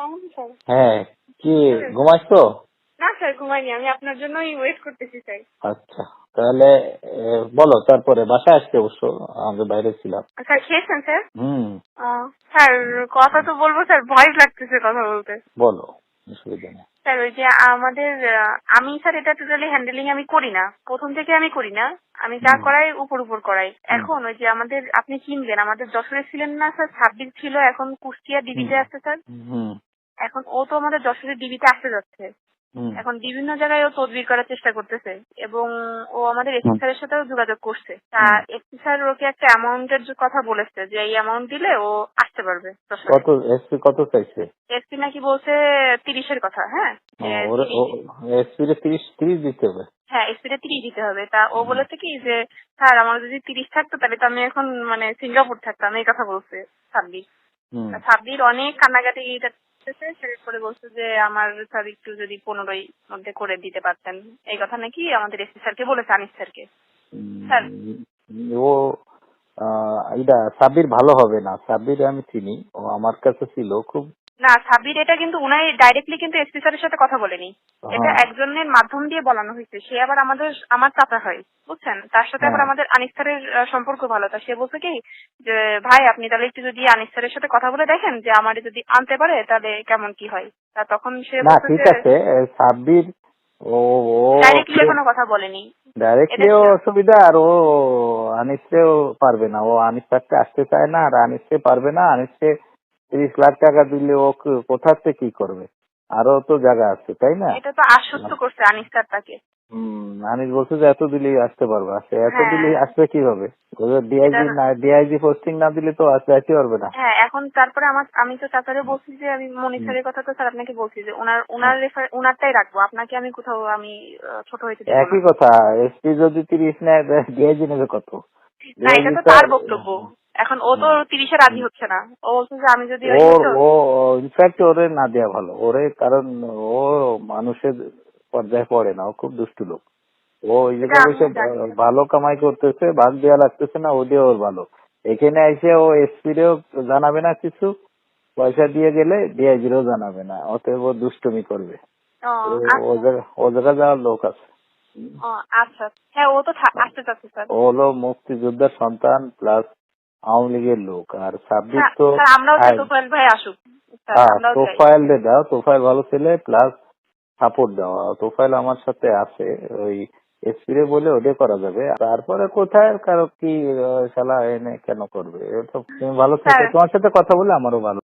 সালাম স্যার হ্যাঁ কি ঘুমাইছো না স্যার ঘুমাইনি। আমি আপনার জন্যই ওয়েট করতেছি স্যার। আচ্ছা তাহলে বলো তারপরে বাসায় আসতে অবশ্য আমি বাইরে ছিলাম। স্যার খেয়েছেন স্যার? হুম। স্যার কথা তো বলব স্যার ভয় লাগতেছে কথা বলতে। বলো অসুবিধা নেই। স্যার ওই যে আমাদের আমি স্যার এটা টোটালি হ্যান্ডেলিং আমি করি না। প্রথম থেকে আমি করি না। আমি যা করাই উপর উপর করাই। এখন ওই যে আমাদের আপনি চিনবেন আমাদের যশোরে ছিলেন না স্যার ছাব্বিশ ছিল এখন কুষ্টিয়া ডিবিতে। আছে স্যার। হুম। এখন ও তো আমাদের যশোরের ডিবিতে আসতে যাচ্ছে। এখন বিভিন্ন জায়গায় ও তদবির করার চেষ্টা করতেছে এবং ও আমাদের এসপি। স্যারের সাথেও যোগাযোগ করছে। তা। এসপি স্যার ওকে একটা অ্যামাউন্টের কথা বলেছে যে এই অ্যামাউন্ট দিলে ও আসতে পারবে কত এসপি কত চাইছে? এসপি নাকি বলছে তিরিশের কথা হ্যাঁ? এসপি তিরিশ তিরিশ দিতে হবে। হ্যাঁ এসপিটা তিরিশ দিতে হবে। তা ও বলেছে কি যে স্যার আমার যদি তিরিশ থাকতো তাহলে তো আমি এখন মানে সিঙ্গাপুর থাকতাম। এই কথা বলছে সাব্বির। সাব্বির অনেক কান্নাকাটি করতেছে সেরপরে বলছে যে আমার স্যার একটু যদি পনেরোই মধ্যে করে দিতে পারতেন। এই কথা নাকি আমাদের এসি স্যারকে বলেছে, আনিস স্যারকে। স্যার। ও এটা সাবির ভালো হবে না। সাবির আমি চিনি। ও আমার কাছে ছিল খুব না সাব্বির এটা কিন্তু উনাই ডাইরেক্টলি কিন্তু এসপি স্যারের সাথে কথা বলেনি। এটা। একজনের মাধ্যম দিয়ে বলানো হয়েছে। সে আবার আমাদের আমার চাচা হয় বুঝছেন? তার সাথে আবার হ্যাঁ। আমাদের আনিস স্যারের সম্পর্ক ভালো। তা সে বলছে কি যে ভাই আপনি তাহলে একটু যদি আনিস স্যারের সাথে কথা বলে দেখেন যে আমার যদি আনতে পারে তাহলে কেমন কি হয়? তা তখন সে না ঠিক আছে এ, সাব্বির ও ও ডাইরেক্টলি এখনও কথা বলেনি। ডাইরেক্টলিও এটা- অসুবিধা আর ও আনিসেও পারবে না। ও আনিস আসতে চায় না আর আনিসে পারবে না। আনিসকে তিরিশ লাখ টাকা দিলে ও কোথা থেকে কি করবে? আরও তো জায়গা আছে তাই না? এটা তো আশ্বস্ত করছে আনিস স্যার তাকে। হুম, আনিস বলছে যে এত দিলেই আসতে পারবে। আসে এত হ্যাঁ। দিলেই আসবে কীভাবে? ডিআইজি না ডিআইজি পোস্টিং না দিলে তো আসতে আসতে পারবে না। হ্যাঁ এখন তারপরে আমার আমি তো চাচারে বলছি যে আমি মনির স্যারের কথা তো স্যার আপনাকে বলছি যে ওনার ওনার রেফার ওনারটাই রাখব। আপনাকে আমি কোথাও আমি ছোট না। একই কথা এসপি যদি তিরিশ নেয় ডিআইজি নেবে কত? না এটা তো তার বক্তব্য। এখন ও তো তিরিশে রাজি হচ্ছে না। ও বলছে যে আমি যদি ও ইনফ্যাক্ট ওরে না দেওয়া ভালো। ওরে কারণ ও মানুষের পর্যায়ে পড়ে না ও খুব দুষ্টু লোক। ও। ভালো কামাই করতেছে ভাগ দেওয়া লাগতেছে না ও দিয়ে ওর ভালো। এখানে এসে ও এসপি রেও জানাবে না কিছু। পয়সা দিয়ে গেলে ডিআইজিরও জানাবে না অতএব ও দুষ্টুমি করবে। ও, আচ্ছা। ও জায়গা যাওয়ার লোক আছে। আচ্ছা। হ্যাঁ ও তো আসতে চাচ্ছে স্যার। ও হলো মুক্তিযোদ্ধার সন্তান প্লাস আওয়ামী লীগের লোক। আর সাব্বির তো হ্যাঁ, ভাই আসুক। স্যার, হ্যাঁ রে দাও তোফাইল ভালো ছেলে প্লাস সাপোর্ট দেওয়া তোফাইল আমার সাথে আছে ওই এসপিরে বলে ওটা করা যাবে। তারপরে কোথায় কারও কি সালা শালা এনে কেন করবে? তো তুমি ভালো থাকো। তোমার সাথে কথা বলে আমারও ভালো।